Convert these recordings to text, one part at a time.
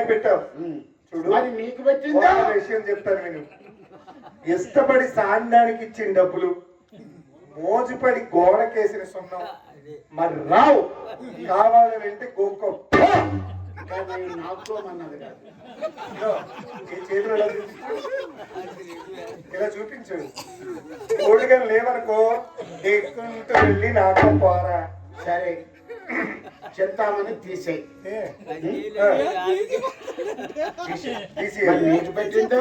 పెట్టావు. చూడు. పెట్టిందా? విషయం చెప్తాను నేను. ఇష్టపడి సాండానికి ఇచ్చిన డబ్బులు మోజుపడి గోడకేసిన సున్నం. మరి రావు. కావాలని అంటే గోకో. నాకోమన్నది కాదు. చేతులు ఇలా చూపించు. కోడిగా లేవనుకో వెళ్ళి నాకు పోరా. సరే. చెప్తామని తీసేయి. పెట్టిందో?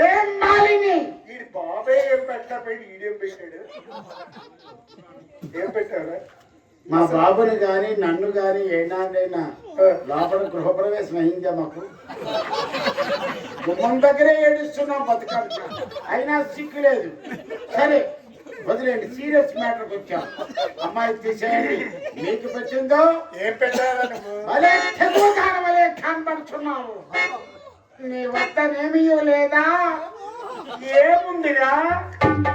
ఏం. మాలిని? వీడి ఏం పెట్టా పెట్టి ఈడేం పెట్టాడు? ఏం పెట్టారా మా బాబుని గాని నన్ను గాని ఏనాడైనా లోపల గృహప్రవేశం అయిందా మాకు? గుమ్మం దగ్గరే ఏడుస్తున్నాం బతుకంతా అయినా సిగ్గు లేదు. సరే వదిలేండి సీరియస్ మ్యాటర్కి వచ్చాం. అమ్మాయి తీసేయండి. మీకు పెట్టిందో? ఏం పెట్టారా భలే తెగువగాన వలే కనబడుతున్నావు నీ వద్దనేమీ లేదా? ఏముందిరా?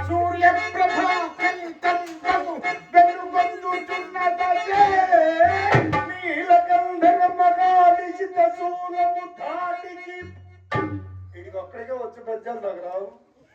సూర్యప్రభ కంఠంబు వెలుగొందుతున్నదే. ధాటికి. ఒక్కడికే వచ్చి పెద్దాలు నాకు రావు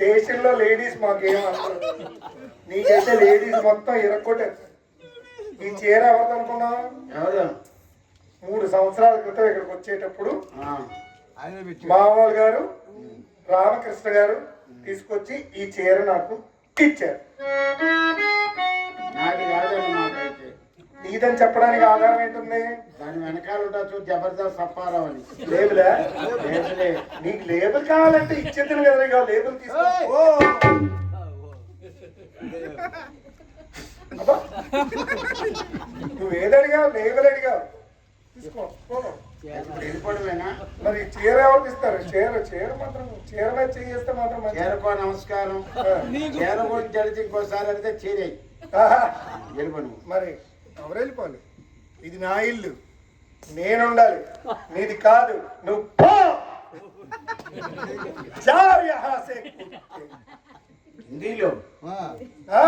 స్టేషన్లో లేడీస్ మాకేం అందరు నీకైతే లేడీస్ మొత్తం ఇరక్కొట్టేస్తారు ఈ చీర ఎవరిది? అనుకున్నావు ఎవరు మూడు సంవత్సరాల క్రితం ఇక్కడికి వచ్చేటప్పుడు మామూలు గారు రామకృష్ణ గారు తీసుకొచ్చి ఈ చీర నాకు ఇచ్చారు. నీదని చెప్పడానికి ఆధారం ఏంటుంది? దాని వెనకాల ఉండొచ్చు జబర్దస్త్ అప్పారావు అని. లేబులా. నీకు లేబుల్ కావాలంటే ఇచ్చేద్దును కదా లేబుల్ తీసుకో. నువ్వు ఏదడిగావు లేబుల్ అడిగావు. తీసుకో మరి చీర ఎవరికి ఇస్తారు చీర చీర మాత్రం చీర మీద చేస్తే మాత్రం. చేరుకో నమస్కారం. చీర కూడా జడితే ఇంకోసారి అడిగితే చీరే. వెళ్ళిపోను మరి ఎవరు వెళ్ళిపోవాలి ఇది నా ఇల్లు. నేను ఉండాలి నీది కాదు. నువ్వు పో. హిందీలో. ఆ?